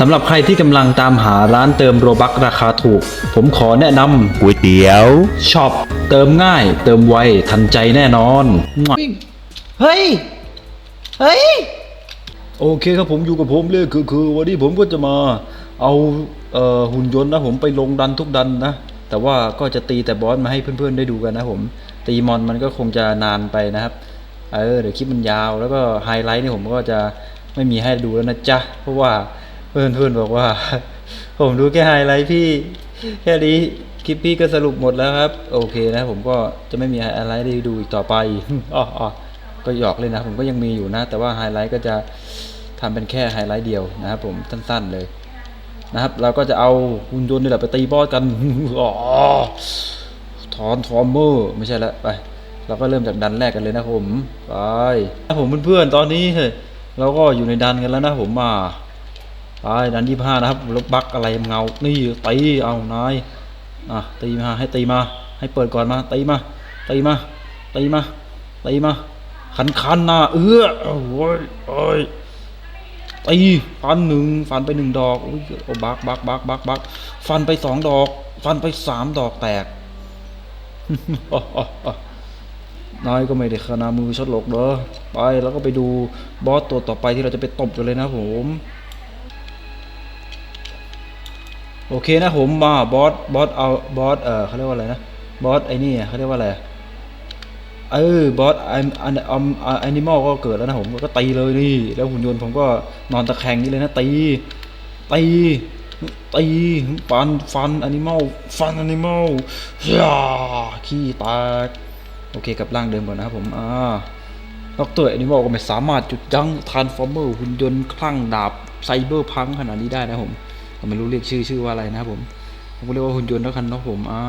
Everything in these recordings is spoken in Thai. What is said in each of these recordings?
สำหรับใครที่กำลังตามหาร้านเติมโรบักราคาถูก ผมขอแนะนก๋วยเตี๋ยวำช็อปเติมง่าย เติมไวทันใจแน่นอนเฮ้ย เฮ้ย โอเคครับผมอยู่กับผมเลยคือคือวันนี้ผมก็จะมาเอาเอ่อหุ่นยนต์นะผมไปลงดันทุกดันนะ แต่ว่าก็จะตีแต่บอสมาให้เพื่อนๆได้ดูกันนะผมตีมอนมันก็คงจะนานไปนะครับเออเดี๋ยวคลิปมันยาวแล้วก็ไฮไลท์นี่ผมก็จะไม่มีให้ดูแล้วนะจ๊ะเพราะว่า เพื่อนๆบอกว่า ผมดูแค่ไฮไลท์พี่ แค่นี้คลิปพี่ก็สรุปหมดแล้วครับ โอเคนะ ผมก็จะไม่มีไฮไลท์ได้ดูอีกต่อไปอ๋ออ๋อก็หยอกเลยนะ ผมก็ยังมีอยู่นะ แต่ว่าไฮไลท์ก็จะทำเป็นแค่ไฮไลท์เดียวนะครับผมสั้นๆเลยนะครับ เราก็จะเอาหุ่นยนต์นี่แหละไปตีบอสกันอ๋อทอนทอมเมอร์ไม่ใช่ละไปเราก็เริ่มจากดันแรกกันเลยนะผมไปนะผมเพื่อนๆตอนนี้เฮ้ยเราก็อยู่ในดันกันแล้วนะผมมา ไปดันยี่ห้านะครับรถบักอะไรเงา นี่ตีเอานายอะตีมาให้ตีมา ให้เปิดก่อนมาตีมาตีมาตีมาตีมาคันคันๆนะเอื้อโอ้ยโอ้ยตีฟันหนึ่งฟันไปหนึ่งดอกอุ้ยโอ้บักบักบักบักบักฟันไปสองดอก ฟันไปสามดอกแตกนายก็ไม่ได้ขนามือชดหลกเด้อไปแล้วก็ไปดูบอสตัวต่อไปที่เราจะไปตบกันเลยนะผม โอเคนะผมมาบอสบอสเอาบอสเออเขาเรียกว่าอะไรนะบอสไอ้นี่เขาเรียกว่าอะไรเออบอสไออันอัมแอนิมอลก็เกิดแล้วนะผมก็ตีเลยนี่แล้วหุ่นยนต์ผมก็นอนตะแคงนี่เลยนะตีตีตีฟันฟันแอนิมอลฟันแอนิมอลย่าขี้แตกโอเคกับร่างเดิมก่อนนะครับผมอ่าดอกเตอร์แอนิมอลก็ไม่สามารถจุดยั้งทรานส์ฟอร์เมอร์หุ่นยนต์คลั่งดาบไซเบอร์พังขนาดนี้ได้นะผม ผมไม่รู้เรียกชื่อชื่อว่าอะไรนะครับผม ผมก็เรียกว่าหุ่นยนต์แล้วกันเนาะผมอ่า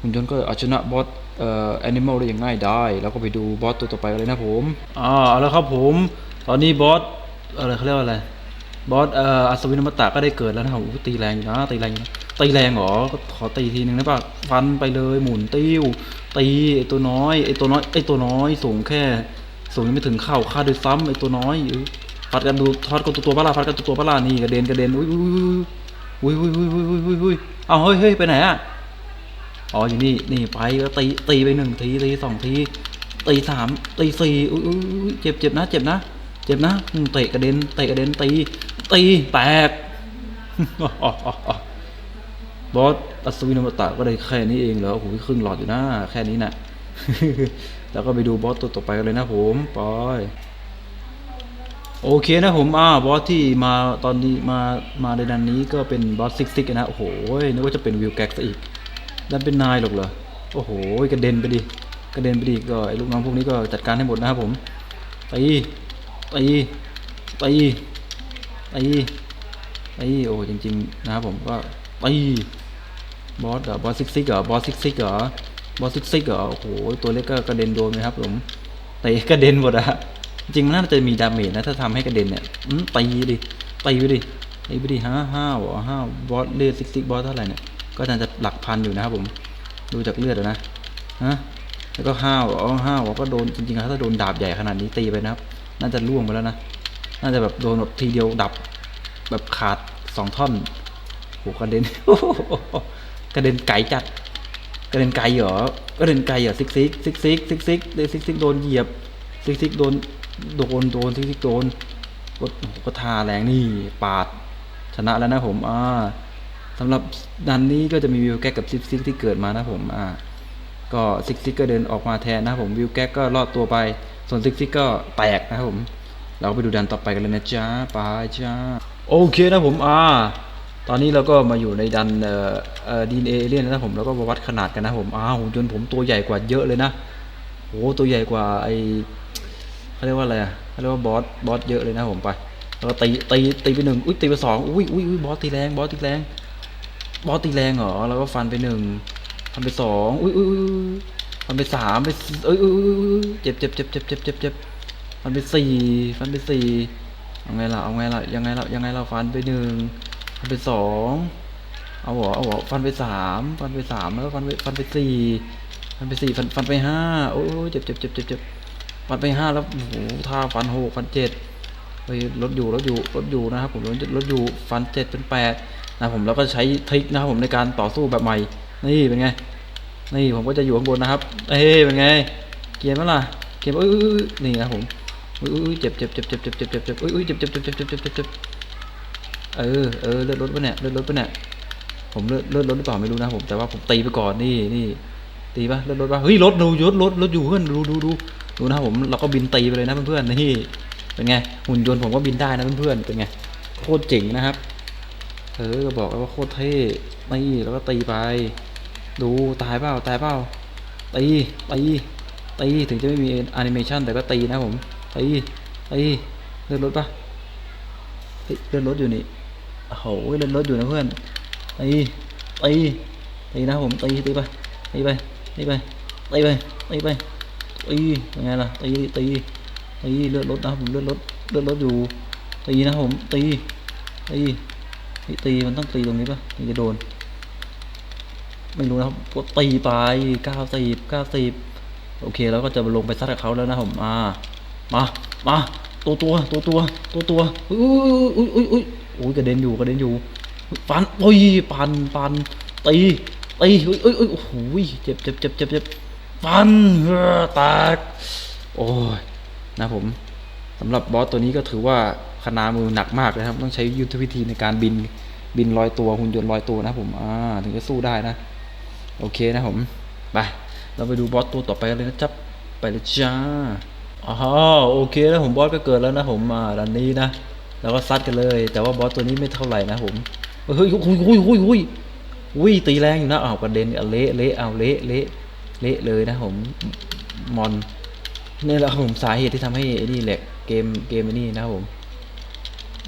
หุ่นยนต์ก็เอาชนะบอสเอ่อแอนิมอลได้อย่างง่ายได้ แล้วก็ไปดูบอสตัวต่อไปเลยนะผมอ่าเอาแล้วครับผม ตอนนี้บอสอะไรเขาเรียกว่าอะไรบอสเอ่ออัศวินอมตะก็ได้เกิดแล้วนะครับตีแรงอยู่นะตีแรงอยู่นะตีแรงเหรอก็ขอตีทีนึงนะป่ะฟันไปเลยหมุนติ้วตีไอตัวน้อยไอตัวน้อยไอตัวน้อยสูงแค่สูงยังไม่ถึงเข่าฆ่าโดวยซ้ำไอตัวน้อย เออฟัดกันดูทอดกันตัวตัวบ้าล่าฟัดกันตัวตัวบ้าล่านี่กระเด็นกระเด็นอุ้ยอุ้ยอุ้ยอุ้ยอุ้ยอุ้ยอุ้ยอุ้ยอุ้ยเอาเฮ้ยเฮ้ยไปไหนอะอ๋ออยู่นี่นี่ไปก็ตีตีไปหนึ่งทีตีสองทีตีสามตีสี่อุ้ยอุ้ยเจ็บเจ็บนะเจ็บนะเจ็บนะเตะกระเด็นเตะกระเด็นตีตีแตกบอสอัศวินอมตะก็ได้แค่นี้เองเหรอโอ้โหครึ่งหลอดอยู่นะแค่นี้น่ะแล้วก็ไปดูบอสตัวต่อไปกันเลยนะผมไป โอเคนะผมอ่าบอสที่มาตอนนี้มามาในดันนี้ก็เป็นบอสซิกซิกนะ โอ้โหนึกว่าจะเป็นวิวแก๊กซะอีกนั่นเป็นนายหรอกเหรอ โอ้โหกระเด็นไปดิกระเด็นไปดิก็ไอ้ลูกน้องพวกนี้ก็จัดการให้หมดนะครับผมตีตีตีตีตีโอ้จริงๆนะครับผมก็ตีบอสเหรอบอสซิกซิกเหรอบอสซิกซิกเหรอบอสซิกซิกเหรอโอ้โหตัวเล็กก็กระเด็นโดนไหมครับผมเตะกระเด็นหมดอะ จริงๆมันน่าจะมีดาเมจนะถ้าทำให้กระเด็นเนี่ยตีดิตีไปดิตีไปดิห้าห้าเหรอห้าบอสเลือดซิกซิกบอสเท่าไหร่เนี่ยก็น่าจะหลักพันอยู่นะครับผมดูจากเลือดนะฮะแล้วก็ห้าวอ๋อห้าวก็โดนจริงๆถ้าโดนดาบใหญ่ขนาดนี้ตีไปนะครับ น่าจะล่วงไปแล้วนะน่าจะแบบโดนแบบทีเดียวดับ แบบขาดสองท่อนโหกระเด็นกระเด็นไกจัดกระเด็นไกเหรอกระเด็นไกเหรอซิกซิกซิกซิกซิกซิกเดซิกซิกโดนเหยียบซิกซิกโดน โดนโดนซิกซิกโดนก็ก็ทาแรงนี่ปาดชนะแล้วนะผมอ่าสำหรับดันนี้ก็จะมีวิวแก๊กกับซิกซิกที่เกิดมานะผมอ่าก็ซิกซิกก็เดินออกมาแทนนะผมวิวแก๊กก็รอดตัวไป ส่วนซิกซิกก็แตกนะครับผม เราก็ไปดูดันต่อไปกันเลยนะจ๊ะไปจ้าโอเคนะผมอ่าตอนนี้เราก็มาอยู่ในดันเอ่อเอ่อดีเอเลียนนะผมแล้วก็วัดขนาดกันนะผมอ้าวหุ่นยนต์ผมตัวใหญ่กว่าเยอะเลยนะโอ้ตัวใหญ่กว่าไอ เขาเรียกว่าอะไรอะเขาเรียกว่าบอสบอสเยอะเลยนะผมไปแล้วก็ตีตีตีไปหนึ่งอุ้ยตีไปสองอุ้ยอุ้ยอุ้ยบอสตีแรงบอสตีแรงบอสตีแรงเหรอแล้วก็ฟันไปหนึ่งฟันไปสองอุ้ยอุ้ยอุ้ยอุ้ยฟันไปสามไปสี่เอ้ยอุ้ยอุ้ยอุ้ยเจ็บเจ็บเจ็บเจ็บเจ็บเจ็บเจ็บฟันไปสี่ฟันไปสี่เอาไงล่ะเอาไงล่ะยังไงล่ะยังไงล่ะฟันไปหนึ่งฟันไปสองเอาหัวเอาหัวฟันไปสามฟันไปสามแล้วก็ฟันไปฟันไปสี่ฟันไปสี่ฟันฟันไปห้าโอ้ยเจ็บเจ็บเจ็บเจ็บเจ็บ ฟันไปห้าแล้วโอ้โหท่าฟันหกฟันเจ็ดโฮ้ยรถอยู่รถอยู่รถอยู่นะครับผมรถรถอยู่ฟันเจ็ดเป็นแปดนะผมแล้วก็ใช้ทริคนะครับผมในการต่อสู้แบบใหม่ นี่เป็นไง นี่ผมก็จะอยู่ข้างบนนะครับ เอ้ยเป็นไง เกียนไหมล่ะ เกรียนเอ้ยเอ้ยเอ้ยนี่นะผมอุ้ยอุ้ยเจ็บเจ็บเจ็บเจ็บเจ็บเจ็บเจ็บเจ็บอุ้ยเจ็บเจ็บเจ็บเจ็บเจ็บเจ็บเจ็บเจ็บเออเออเลือดรถปะเนี่ยเลือดรถปะเนี่ยผมเลือดเลือดรถหรือเปล่าไม่รู้นะผมแต่ว่าผมตีไปก่อนนี่นี่ตีปะเลือดรถปะเฮ้ยรถดูรถรถรถอยู่เพื่อนดูดูดู ดูนะครับผมเราก็บินตีไปเลยนะเพื่อนๆนี่เป็นไงหุ่นยนต์ผมก็บินได้นะเพื่อนๆเป็นไงโคตรเจ๋งนะครับเออก็บอกแล้วว่าโคตรเท่นี่แล้วก็ตีไป ดูตายเปล่าตายเปล่าตีตีตีถึงจะไม่มีแอนิเมชันแต่ก็ตีนะผมตีตีเลื่อนรถปะเฮ้ยเลื่อนรถอยู่นี่โอ้โหเลื่อนรถอยู่นะเพื่อนตีตีตีนะผมตีตีไปตีไปตีไปตีไปตีไป ตียังไงล่ะตีตีตีเลื่อนรถนะผมเลื่อนรถเลื่อนรถอยู่ตีนะผมตีตีตีมันต้องตีตรงนี้ปะถึงจะโดน ไม่รู้นะครับก็ตีไปเก้าสิบเก้าสิบโอเคแล้วก็จะลงไปซัดกับเขาแล้วนะผมมามามาตัวตัวตัวตัวตัวตัวอุ้ยอุ้ยอุ้ยอุ้ยอุ้ยกระเด็นอยู่กระเด็นอยู่ฟันโอ้ยปันปันตีตีอุ้ยอุ้ยอุ้ยโอ้โหเจ็บเจ็บเจ็บเจ็บเจ็บ ฟันเฮ้อแตกโอ้ยนะผมสำหรับบอสตัวนี้ก็ถือว่าคณามือหนักมากนะครับ ต้องใช้ยุทธวิธีในการบินบินลอยตัวหุ่นยนต์ลอยตัวนะผมอ่าถึงจะสู้ได้นะ โอเคนะผมไปเราไปดูบอสตัวต่อไปเลยนะจ๊บไปเลยจ้าอ๋อโอเคนะผมบอสก็เกิดแล้วนะผมมาด้านนี้นะแล้วก็ซัดกันเลย แต่ว่าบอสตัวนี้ไม่เท่าไหร่นะผมเฮ้ยหุยหุยหุยหุยหุยตีแรงอยู่นะอ้าวกระเด็นอะเละเละเอาเละเละ เละเลยนะผมมอนนี่แหละผมสาเหตุที่ทำให้ไอ้นี่แหละเกมเกมไอ้นี่นะครับผม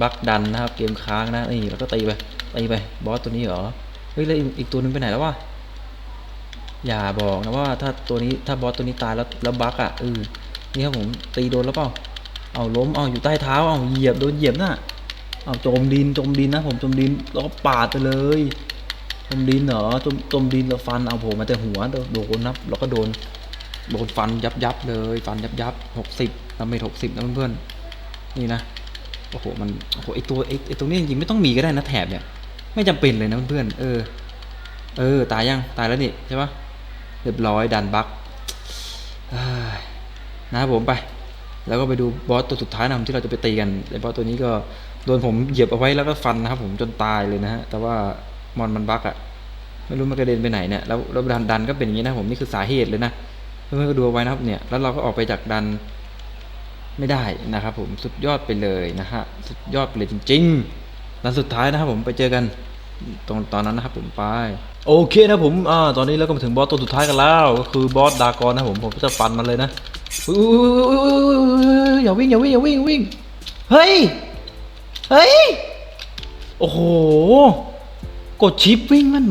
บักดันนะครับเกมค้างนะนี่แล้วก็ตีไปตีไปบอสตัวนี้เหรอเฮ้ยแล้วอีกตัวนึงไปไหนแล้ววะอย่าบอกนะว่าถ้าตัวนี้ถ้าบอสตัวนี้ตายแล้วแล้วบักอะเออนี่ครับผมตีโดนแล้วเปล่าเอาล้มเอาอยู่ใต้เท้าเอาเหยียบโดนเหยียบน่ะเอาจมดินจมดินนะผมจมดินแล้วก็ปาดไปเลย จมดินเหรอจมจมดินแล้วฟันเอาผมมาแต่หัวโดนโดนนับแล้วก็โดนโดนฟันยับยับเลยฟันยับยับหกสิบดาเมจหกสิบนะเพื่อนๆนี่นะโอ้โหมันโอ้โหไอตัวไอไอตรงนี้จริงไม่ต้องมีก็ได้นะแถบเนี่ย ไม่จำเป็นเลยนะเพื่อนๆเออ เออ ตายยังตายแล้วนี่ใช่ปะเรียบร้อยดันบักนะครับผมไป แล้วก็ไปดูบอสตัวสุดท้ายนะที่เราจะไปตีกันไอ้บอสตัวนี้ก็โดนผมเหยียบเอาไว้แล้วก็ฟันนะครับผมจนตายเลยนะฮะแต่ว่า มอนมันบักอะไม่รู้มันกระเด็นไปไหนเนี่ยแล้วแล้วดันดันก็เป็นอย่างนี้นะผมนี่คือสาเหตุเลยนะเพื่อนๆก็ดูเอาไว้นะครับเนี่ยแล้วเราก็ออกไปจากดันไม่ได้นะครับ ผมสุดยอดไปเลยนะฮะสุดยอดไปเลยจริงๆดันสุดท้ายนะครับผมไปเจอกันตรงตอนนั้นนะครับผมไปโอเคนะผมอ่าตอนนี้เราก็มาถึงบอสตัวสุดท้ายกันแล้วก็คือบอสดากอนนะผมผมก็จะฟันมันเลยนะอย่าวิ่งอย่าวิ่งอย่าวิ่งวิ่งเฮ้ยเฮ้ยโอ้โห กดชิปวิ่งมัน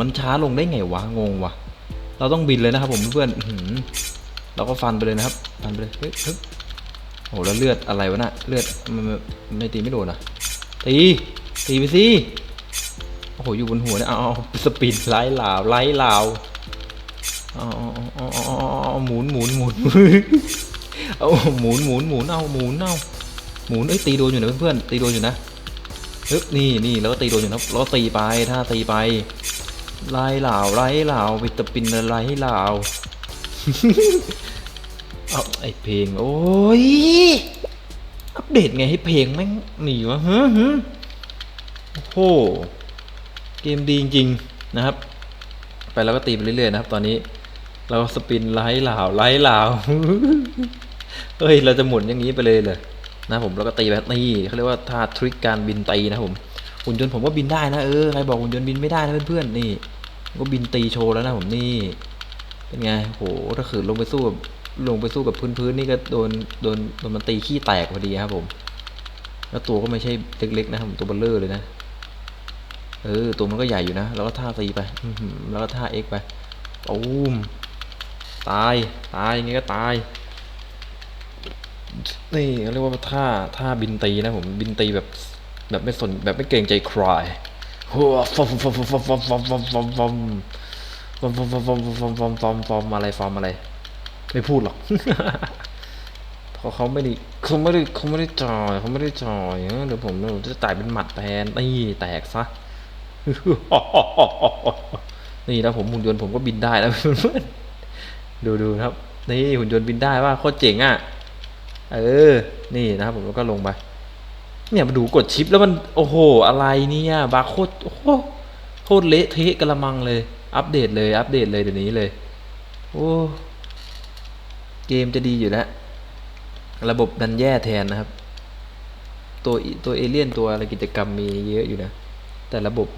มันช้าลงได้ไงวะงงวะเราต้องบินเลยนะครับผมเพื่อนๆอื้อหือเราก็ฟันไปเลยนะครับฟันไปเลยเฮ้ยโอ้โหแล้วเลือดอะไรวะน่ะเลือดมันมันมันไม่ตีไม่โดนอะตีตีไปสิโอ้โหอยู่บนหัวเนี่ยเอาเอสปีดไล่ลาวไล่ลาวเอาเอาเอาเออาเอหมุนหมุนหมุนเอาหมุนหมุนหมุนเอาหมุนเอาหมุนเอ้ยตีโดนอยู่นะเพื่อนตีโดนอยู่นะ ฮึบนี่นี่แล้วก็ตีโดนอยู่นะแล้วก็ตีไปถ้าตีไปไล่เหล่าไล่เหล่าวิตามินไล่ลาเอาไอเพลงโอ้ยอัปเดตไงให้เพลงแม่งหนีวะฮะฮโอ้โหเกมดีจริงๆนะครับ ไปแล้วก็ตีไปเรื่อยๆนะครับ ตอนนี้ เราสปินไล่เหล่าไล่เหล่าเฮ้ยเราจะหมุนอย่างนี้ไปเลยเลย นะผมแล้วก็ตีแบบนี่เขาเรียกว่าท่าทริคการบินตีนะผมหุ่นยนต์ผมก็บินได้นะเออใครบอกหุ่นยนต์บินไม่ได้นะเพื่อนๆนี่ ก็บินตีโชว์แล้วนะผมนี่เป็นไงโหถ้าขืนลงไปสู้กับลงไปสู้กับพื้นๆนี่ก็โดนโดนโดนมันตีขี้แตกพอดีครับผม แล้วตัวก็ไม่ใช่เล็กๆนะผมตัวเบลเลอร์เลยนะเออตัวมันก็ใหญ่อยู่นะ แล้วก็ท่าตีไปแล้วก็ท่าเอ็กไปตูมตาย ตายอย่างงี้ก็ตาย นี่เรียกว่าท่าท่าบินตีนะผมบินตีแบบแบบไม่สนแบบไม่เกรงใจใครหัวฟอมฟอมฟอมฟอมฟอมฟอมฟอมฟอมฟอมฟอมฟอมฟอมฟอมฟอมฟอมฟอมฟอมอะไรฟอมอะไร ไม่พูดหรอกเพราะเขาไม่ได้เขาไม่ได้เขาไม่ได้จ่ายเขาไม่ได้จ่ายเออเดี๋ยวผมเดี๋ยวผมจะจ่ายเป็นหมัดแทนนี่แตกซะนี่แล้วผมหุ่นยนต์ผมก็บินได้แล้วเพื่อนๆดูดูครับ นี่หุ่นยนต์บินได้ว่าโคตรเจ๋งอะ เออ นี่นะครับผมแล้วก็ลงไป เนี่ยมาดูกดชิปแล้วมัน โอ้โห อะไรเนี่ยบาร์โคตรโอ้โหโคตรเละเทะกระมังเลย อัปเดตเลย อัปเดตเลยเดี๋ยวนี้เลย โอ้ เกมจะดีอยู่แล้ว ระบบดันแย่แทนนะครับ ตัวตัวเอเลี่ยนตัวอะไรกิจกรรมมีเยอะอยู่นะ แต่ระบบ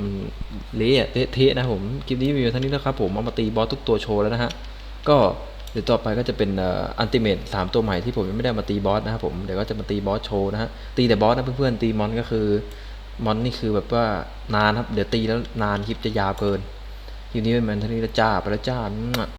เละเทะนะผม คลิปนี้มีเท่านี้นะครับผม เอามาตีบอสทุกตัวโชว์แล้วนะฮะ ก็ เดี๋ยวต่อไปก็จะเป็นอันติเมตสามตัวใหม่ที่ผมยังไม่ได้มาตีบอสนะครับผมเดี๋ยวก็จะมาตีบอสโชว์นะฮะตีแต่บอสนะเพื่อนๆตีมอนก็คือมอนนี่คือแบบว่านานครับเดี๋ยวตีแล้วนานคลิปจะยาวเกินคลิปนี้เป็นแมนทนีละจ้าไปละจ้า